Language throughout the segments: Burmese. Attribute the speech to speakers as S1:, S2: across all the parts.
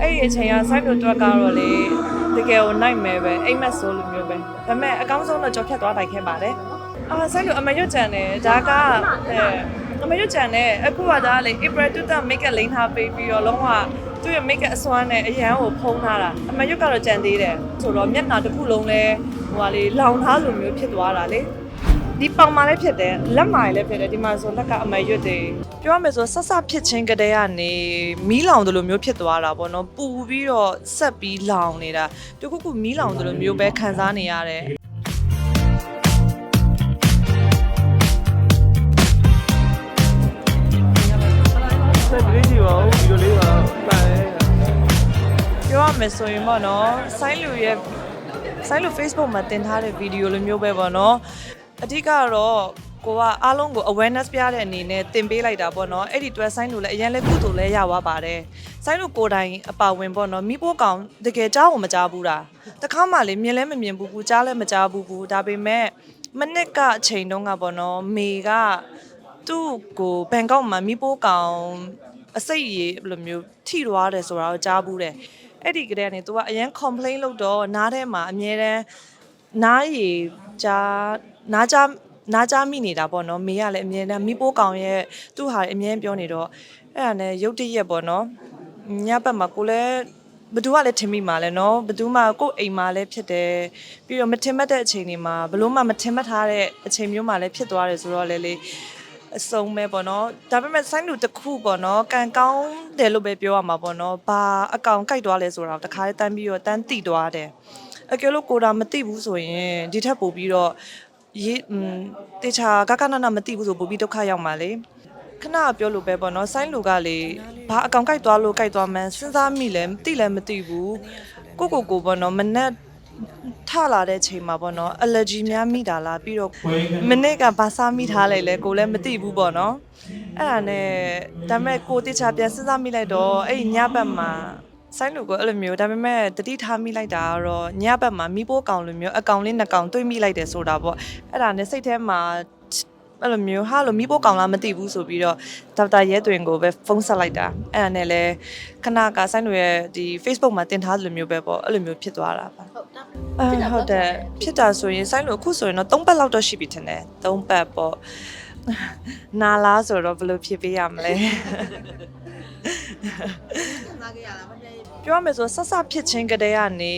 S1: အဲ့ဒီအချိန်ကစိုက်လို့တွက်ကတော့လေတကယ်ကိုနိုင်မယ်ပဲအိမ်မက်ဆိုလိုမျိုးပဲဒါပေမဲ့အကောင်းဆုံးတော့ကြော်ဖြတ်သွားလိုက်ခဲ့ပါတယ်အာစိုက်လို့အမရွတ်ကြံတယ်ဒါကအဲအမရွတ်ကြံတယ်အခုကဒါလေ April 2တ make up လိမ့်ထားပေးပြီးတော့လုံးဝသူ့ရဲ့ make up အစွမ်းနဲ့အရန်ကိုဖုံးထားတာအမရွတ်ကတော့ကြံသေးတယ်ဆိုတော့မျက်နှာတစ်ခုလုံးလဲဟိုဟာလေလောင်ထားလိုမျိုးဖြစ်သွားတာလေ ဒီပေါင်မာလည်းဖြစ်တယ်လက်မာလည်းဖြစ်တယ်ဒီမှာဆိုလက်ကအမရွတ်တယ်ပြောရမယ်ဆိုဆက်ဆက်ဖြစ်ချင်းကတည်းကနေမီးလောင်တယ်လို့မျိုးဖြစ်သွားတာပေါ့နော်ပူပြီးတော့ဆက်ပြီးလောင်နေတာတခုခုမီးလောင်တယ်လို့မျိုးပဲခံစားနေရတယ်
S2: ဆက်ပြီးကြည့်ပါဦးဒီလိုလေးပါပန်ရဲ
S1: ပြောရမယ်ဆိုရင်ပေါ့နော်ဆိုင်းလူရဲ့ဆိုင်းလူ Facebook မှာတင်ထားတဲ့ဗီဒီယိုလိုမျိုးပဲပေါ့နော် အဓိကကတော့ကိုကအားလုံးကို awareness ပြတဲ့အနေနဲ့တင်ပေးလိုက်တာပေါ့နော်အဲ့ဒီတွဲဆိုင်းလူလည်းအရင်လည်းကုသိုလ်လည်းရသွားပါတယ်ဆိုင်းလူကိုယ်တိုင်အပါဝင်ပေါ့နော်မိဖို့ကောင်တကယ်ကြားကိုမကြားဘူးတာတခါမှလည်းမြင်လည်းမမြင်ဘူးဘူးကြားလည်းမကြားဘူးဘူးဒါပေမဲ့မနစ်ကအချိန်တုန်းကပေါ့နော်မေကသူ့ကိုဘန်ကောက်မှာမိဖို့ကောင်အစိတ်ရေဘယ်လိုမျိုးထိသွားတယ်ဆိုတာကိုကြားဘူးတယ်အဲ့ဒီကလေးကနေ तू ကအရန် complain လုပ်တော့နားထဲမှာအမြဲတမ်းနားရီကြားနားကြားနားကြားမိနေတာပေါ့နော်မေကလည်းအမြဲတမ်းမိပိုးကောင်ရဲ့သူ့ဟာအမြဲပြောနေတော့အဲ့ဒါနဲ့ရုတ်တရက်ပေါ့နော်ညဘက်မှာကိုလည်းဘသူကလည်းထင်မိမှာလဲနော်ဘသူမှကိုယ့်အိမ်မှာလည်းဖြစ်တယ်ပြီးတော့မထင်မှတ်တဲ့အချိန်တွေမှာဘလို့မှမထင်မှတ်ထားတဲ့အချိန်မျိုးမှာလည်းဖြစ်သွားတယ်ဆိုတော့လေလေအစုံပဲပေါ့နော်ဒါပေမဲ့ဆိုင်းလူတစ်ခုပေါ့နော်ကံကောင်းတယ်လို့ပဲပြောရမှာပေါ့နော်ဘာအကောင်ကြိုက်သွားလဲဆိုတော့တခါလေးတန်းပြီးတော့တန်းတိသွားတယ် အကယ်လို့ကိုတာမသိဘူးဆိုရင်ဒီထက်ပိုပြီးတော့ရေးอืมတေချာကကနနမသိဘူးဆိုပိုပြီးဒုက္ခရောက်မှာလေခဏပြောလို့ပဲပေါ့နော်ဆိုင်းလူကလေဘာအကောင်ကြိုက်သွားလို့ကြိုက်သွားမှန်းစဉ်းစားမိလဲမသိလဲမသိဘူးကိုကိုကိုပေါ့နော်မနဲ့ထလာတဲ့ချိန်မှာပေါ့နော် allergy များမိတာလားပြီးတော့မနေ့ကဘာစားမိထားလိုက်လဲကိုလည်းမသိဘူးပေါ့နော်အဲ့ဒါနဲ့ဒါပေမဲ့ကိုတေချာပြန်စဉ်းစားမိလိုက်တော့အဲ့ဒီညဘက်မှာ ဆိုင်လူကအဲ့လိုမျိုးဒါပေမဲ့တတိထားမိလိုက်တာကတော့ညဘက်မှာမိပိုးကောင်လိုမျိုးအကောင်လေးနှစ်ကောင်တွေ့မိလိုက်တယ်ဆိုတာပေါ့အဲ့ဒါနဲ့စိတ်ထဲမှာအဲ့လိုမျိုးဟာလိုမိပိုးကောင်လားမသိဘူးဆိုပြီးတော့ဒေါက်တာရဲသွင်ကိုပဲဖုန်းဆက်လိုက်တာအဲ့ဒါနဲ့လဲခဏကဆိုင်လူရဲ့ဒီ Facebook မှာတင်ထားသလိုမျိုးပဲပေါ့အဲ့လိုမျိုးဖြစ်သွားတာပါ
S3: ဟုတ်တာ
S1: အဲဟုတ်တယ်ဖြစ်တာဆိုရင်ဆိုင်လို့အခုဆိုရင်တော့၃ပတ်လောက်တော့ရှိပြီထင်တယ်၃ပတ်ပေါ့နာလားဆိုတော့ဘယ်လိုဖြစ်ပေးရမလဲ
S3: နားကြရလားမပြည့်
S1: ပြောရမယ်ဆိုဆက်ဆက်ဖြစ်ချင်းကတည်းကနေ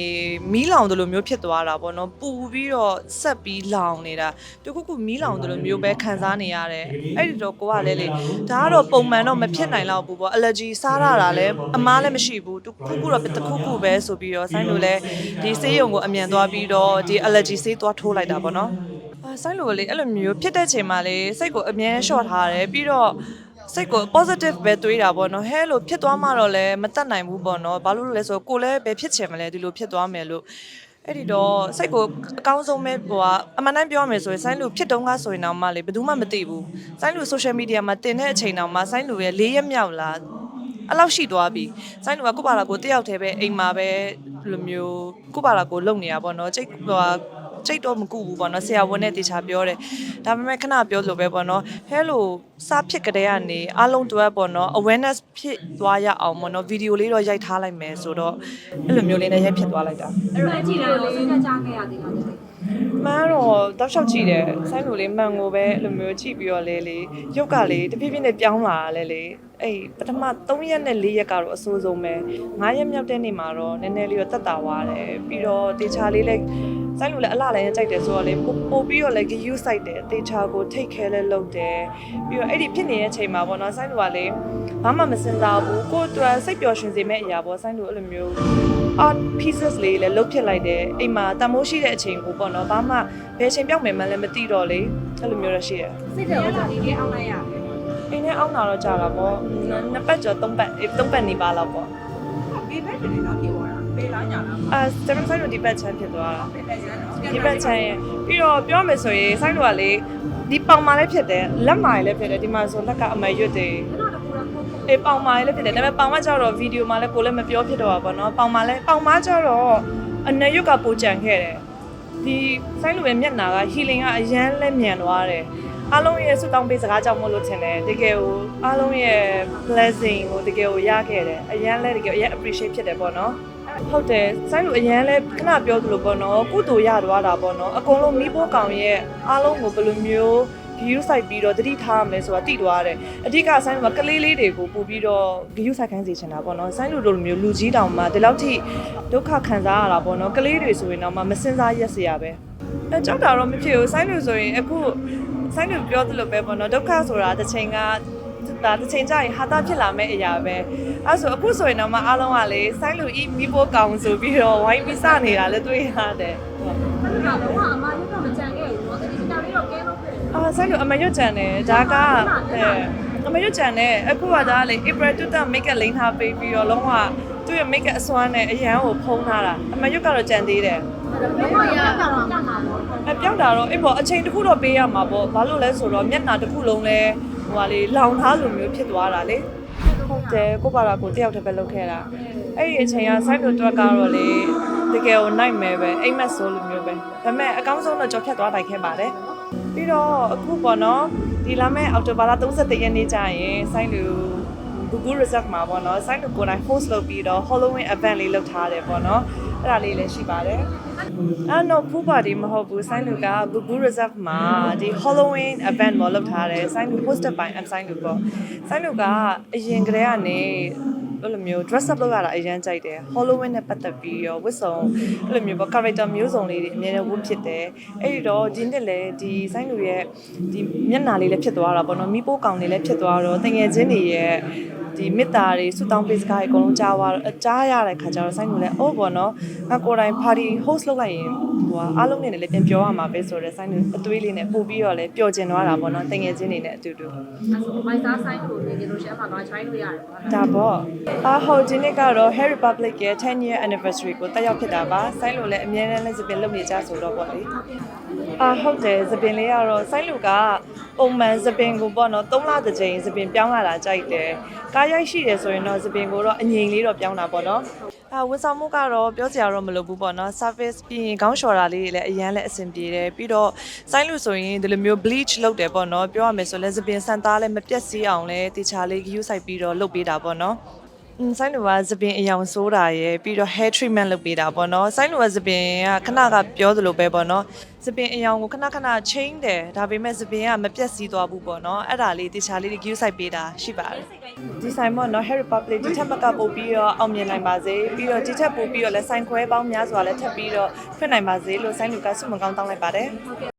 S1: မီးလောင်တယ်လို့မျိုးဖြစ်သွားတာပေါ့နော်ပူပြီးတော့ဆက်ပြီးလောင်နေတာတခုခုမီးလောင်တယ်လို့မျိုးပဲခံစားနေရတယ်အဲ့ဒီတော့ကိုကလည်းလေဒါကတော့ပုံမှန်တော့မဖြစ်နိုင်တော့ဘူးပေါ့ allergy စားရတာလည်းအမားလည်းမရှိဘူးတခုခုတော့တခုခုပဲဆိုပြီးတော့ဆိုင်လို့လည်းဒီဆေးရုံကိုအမြန်သွားပြီးတော့ဒီ allergy ဆေးသွားထိုးလိုက်တာပေါ့နော်အာဆိုင်လို့လေအဲ့လိုမျိုးဖြစ်တဲ့ချိန်မှာလေစိတ်ကိုအမြဲ short ထားတယ်ပြီးတော့ စိတ်ကို positive ပဲတွေးတာပေါ့နော်ဟဲလို့ဖြစ်သွားမှတော့လည်းမတတ်နိုင်ဘူးပေါ့နော်ဘာလို့လဲဆိုတော့ကိုလည်းပဲဖြစ်ချင်မလဲဒီလိုဖြစ်သွားမယ်လို့အဲ့ဒီတော့စိတ်ကိုအကောင်းဆုံးပဲဟိုကအမှန်တမ်းပြောရမယ်ဆိုရင်ဆိုင်းလူဖြစ်တုန်းကဆိုရင်တော့မှလေဘယ်သူမှမသိဘူးဆိုင်းလူ social media မှာတင်တဲ့အချိန်တောင်မှဆိုင်းလူရဲ့၄ရက်မြောက်လာအဲ့လောက်ရှိသွားပြီဆိုင်းလူကကိုယ့်ဘာသာကိုတယောက်တည်းပဲအိမ်မှာပဲလိုမျိုးကိုယ့်ဘာသာကိုလုံနေတာပေါ့နော်စိတ်ဟို ဟာစိတ်တော့မကူဘူးပေါ့နော်ဆရာဝန်နဲ့တေချာပြောတယ်ဒါပေမဲ့ခဏပြောလို့ပဲပေါ့နော်ဟဲလို့စားဖြစ်ကြတဲ့ကနေအားလုံးတွဲပေါ့နော် awareness ဖြစ်သွားရအောင်ပေါ့နော်ဗီဒီယိုလေးတော့ရိုက်ထားလိုက်မယ်ဆိုတော့အဲ့လိုမျိုးလေးနဲ့ရိုက်ဖြစ်သွားလိုက်တာ
S4: အဲ့တော့အကြည့်တယ်လို့စဉ်းစားကြခဲ့ရသေးတာလေ
S1: မှန်တော့တောက်လျှောက်ကြည့်တယ်ဆိုင်းလိုလေးမှန်ကိုပဲအဲ့လိုမျိုးကြည့်ပြီးတော့လေလေရုပ်ကလေတဖြည်းဖြည်းနဲ့ပြောင်းလာတာလေလေအဲ့ပထမ3ရက်နဲ့4ရက်ကတော့အဆိုးဆုံးပဲ9ရက်မြောက်တဲ့နေ့မှာတော့နည်းနည်းလေးတော့တက်တာသွားတယ်ပြီးတော့တေချာလေးလည်း ဆိုင်းလိုလည်းအလှလည်းကြိုက်တယ်ဆိုတော့လေပိုပိုပြီးတော့လည်း GU site တယ်တေချာကိုထိတ်ခဲလဲလုပ်တယ်ပြီးတော့အဲ့ဒီဖြစ်နေတဲ့အချိန်မှာပေါ့နော်ဆိုင်းလိုကလေဘာမှမစင်စားဘူးကိုယ့်အတွက်စိတ်ပျော်ရွှင်စေမယ့်အရာပေါ့ဆိုင်းလိုအဲ့လိုမျိုး art pieces လေးလည်းလုတ်ဖြစ်လိုက်တယ်အိမ်မှာတမိုးရှိတဲ့အချိန်ကိုပေါ့နော်ဘာမှဘယ်အချိန်ပြောက်မယ်မှန်းလည်းမသိတော့လေအဲ့လိုမျိုးတော့ရှိတယ်
S4: စိတ်တယ်ဥစ္စာလေးလေးအောင်လိုက်ရတယ်
S1: အိမ်ထဲအောင်းတာတော့ကြာတာပေါ့နှစ်ပတ်ကျော်သုံးပတ်အေးသုံးပတ်နေပါလောက်ပေါ့
S3: ဘေးဘက်တွေတော့ပြေသွား တာဘေးလားညာလား
S1: အာစတမဆိုင်တို့ဒီပတ်ချမ်းဖြစ်သွားတာ
S3: ဘေးဘက်ကျန်တော့
S1: ဒီပတ်ချမ်းရဲ့ပြီးတော့ပြောမယ်ဆိုရင်ဆိုင်တို့ကလေဒီပေါင်မာလည်းဖြစ်တယ်လက်မာလည်းဖြစ်တယ်ဒီမှာဆိုလက်ကအမရွတ်တယ်
S4: အဲ့တော့တကူတော့ကိုကို
S1: အေးပေါင်မာလည်းဖြစ်တယ်ဒါပေမဲ့ပေါင်မကျတော့ဗီဒီယိုမှာလည်းကိုလည်းမပြောဖြစ်တော့ပါဘောနော်ပေါင်မာလည်းပေါင်မကျတော့အနရွတ်ကပိုကြံခဲ့တယ်ဒီဆိုင်လိုပဲမျက်နာကဟီလင်ကအရန်လဲမြန်သွားတယ်အားလုံးရဲ့ဆုတောင်းပေးစကားကြောင့်မို့လို့ထင်တယ်တကယ်ကိုအားလုံးရဲ့ blessing ကိုတကယ်ကိုရခဲ့တယ်အရန်လဲတကယ်အရန် appreciate ဖြစ်တယ်ပေါ့နော် ဟုတ်တယ်ဆိုင်းလူအရန်လဲခဏပြောသလိုပေါ့နော်ကုသိုလ်ရသွားတာပေါ့နော်အကုန်လုံးမိဖို့ကောင်ရဲ့အားလုံးကိုဘယ်လိုမျိုး view site ပြီးတော့တတိထားရမယ်ဆိုတာသိသွားတယ်အဓိကဆိုင်းလူကကလေးလေးတွေကိုပို့ပြီးတော့ view site ခိုင်းစေချင်တာပေါ့နော်ဆိုင်းလူတို့လိုမျိုးလူကြီးတောင်မှဒီလောက်ထိဒုက္ခခံစားရတာပေါ့နော်ကလေးတွေဆိုရင်တော့မှမစင်စားရက်စရာပဲအဲကြောက်တာတော့မဖြစ်ဘူးဆိုင်းလူဆိုရင်အခုဆိုင်းလူပြောသလိုပဲပေါ့နော်ဒုက္ခဆိုတာတစ်ချိန်က ဒါတစ်ချိန်ကျရင်ဟာတာဖြစ်လာမယ့်အရာပဲအဲဆိုအခုဆိုရင်တော့မှအားလုံးကလေဆိုင်းလူဤမိဖို့ကောင်းဆိုပြီးတော့ဝိုင်းပြီးစနေတာလည်းတွေ့ရတယ်ဟုတ်
S4: အဲ့ဒါတော့အမရုပ်တော့မကြံခဲ့ဘူးเนาะဒီကြောင်လေးတော့ကဲလို့ဖြစ်တယ်
S1: အာဆိုင်လို့အမရွတ်ကြံတယ်ဒါကအဲအမရွတ်ကြံတယ်အခုကဒါလေ April တူတာ make up လိမ့်ထားပေးပြီးတော့လုံးဝသူ့ရဲ့ make up အစွမ်းနဲ့အရန်ကိုဖုံးထားတာအမရွတ်ကတော့ကြံသေးတယ်
S4: ဘယ်မှာရတာတော့ကြမှာပေါ့
S1: အပြောင်းတာတော့အေးပေါ့အချိန်တစ်ခုတော့ပေးရမှာပေါ့ဘာလို့လဲဆိုတော့မျက်နှာတစ်ခုလုံးလဲ ဟိုဟာလေလောင်ထားလိုမျိုးဖြစ်သွားတာလေဟုတ်တယ်ကိုပါတာကိုတယောက်တည်းပဲလုပ်ခဲ့တာအဲ့ဒီအချိန်ကဆိုင်လို့တွက်ကတော့လေတကယ်ကိုနိုင်မယ်ပဲအိမ်မက်ဆိုလိုမျိုးပဲဒါပေမဲ့အကောင်းဆုံးတော့ကြော်ဖြတ်သွားတိုက်ခဲ့ပါတယ်ပြီးတော့အခုပေါ့နော်ဒီလာမယ့်အောက်တိုဘာလ31ရက်နေ့ကျရင်ဆိုင်းလူ Google Reserve မှာပေါ့နော်ဆိုင်းလူကိုယ်တိုင် host လုပ်ပြီးတော့ Halloween event လေးလုပ်ထားတယ်ပေါ့နော် အဲ့ဒါလေးလည်းရှိပါတယ်အဲ့တော့ဖူးပါဒီမဟုတ်ဘူးဆိုင်းလူက Google Reserve မှာဒီ Halloween event မှာလုပ်ထားတယ်ဆိုင်းလူ hosted by M ဆိုင်းလူပေါ့ဆိုင်းလူကအရင်ကတည်းကနေအဲ့လိုမျိုး dress up လုပ်ရတာအရင်ကြိုက်တယ် Halloween နဲ့ပတ်သက်ပြီးတော့ဝတ်စုံအဲ့လိုမျိုးပေါ့ character မျိုးစုံလေးတွေအများနဲ့ဝတ်ဖြစ်တယ်အဲ့ဒီတော့ဒီနှစ်လည်းဒီဆိုင်လူရဲ့ဒီမျက်နှာလေးလည်းဖြစ်သွားတာပေါ့နော်မိပိုးကောင်လေးလည်းဖြစ်သွားတော့တငယ်ချင်းတွေရဲ့ ဒီမေတ္တာတွေဆုတောင်းပေးစကားတွေအကုန်လုံးကြားသွားတော့ကြားရတဲ့ခါကျတော့ဆိုင်လူလည်းအိုးပေါ့နော်ငါကိုယ်တိုင် party host လုပ်လိုက်ရင်ဟိုအားလုံးနဲ့လည်းပြန်ပြောရမှာပဲဆိုတော့ဆိုင်လူအသွေးလေးနဲ့ပို့ပြီးတော့လည်းပျော်ကျင်သွားတာပေါ့နော်တငယ်ချင်းတွေနဲ့အတူတူ
S4: မိုက်သားဆိုင်ကိုနေကြလို့ရှိရင်အမှတော့ချိုင်းလို့ရတယ်ပေါ့
S1: ဒါပေါ့အာဟုတ်ဒီနေ့ကတော့ Hair Republic ရဲ့10 year anniversary ကိုတက်ရောက်ဖြစ်တာပါဆိုင်းလို့လည်းအများနဲ့လည်းစပင်လုပ်နေကြဆိုတော့ပေါ့လေအာဟုတ်တယ်စပင်လေးကတော့ဆိုင်းလူကပုံမှန်စပင်ကိုပေါ့နော်3လတစ်ကြိမ်စပင်ပြောင်းလာတာကြိုက်တယ်ကားရိုက်ရှိတယ်ဆိုရင်တော့စပင်ကိုတော့အငြိမ်လေးတော့ပြောင်းတာပေါ့နော်အာဝန်ဆောင်မှုကတော့ပြောစရာတော့မလိုဘူးပေါ့နော် service ပြီးရင်ခေါင်းလျှော်တာလေးတွေလည်းအရန်လည်းအဆင်ပြေတယ်ပြီးတော့ဆိုင်းလူဆိုရင်ဒီလိုမျိုး bleach လုပ်တယ်ပေါ့နော်ပြောရမယ်ဆိုလည်းစပင်ဆန်သားလည်းမပြတ်စီးအောင်လည်းတေချာလေး view ဆိုင်ပြီးတော့လုပ်ပေးတာပေါ့နော်อืม ဆိုင်းလူကသပင်အယောင်ဆိုးတာရယ်ပြီးတော့ hair treatment လုပ်ပေးတာပေါ့နော်ဆိုင်းလူကသပင်ကခဏကပြောသလိုပဲပေါ့နော်သပင်အယောင်ကိုခဏခဏ change တယ်ဒါပေမဲ့သပင်ကမပြတ်စီးသွားဘူးပေါ့နော်အဲ့ဒါလေးတခြားလေးတွေ view site ပေးတာရှိပါတယ်ဒီဆိုင်ပေါ့နော် Hair Republic ဒီထက်မကပို့ပြီးတော့အောင်မြင်နိုင်ပါစေပြီးတော့ဒီထက်ပို့ပြီးတော့လည်းဆိုင်ခွဲပေါင်းများစွာလည်းထပ်ပြီးတော့ဖွင့်နိုင်ပါစေလို့ဆိုင်းလူကဆုမကောင်းတောင်းလိုက်ပါတယ်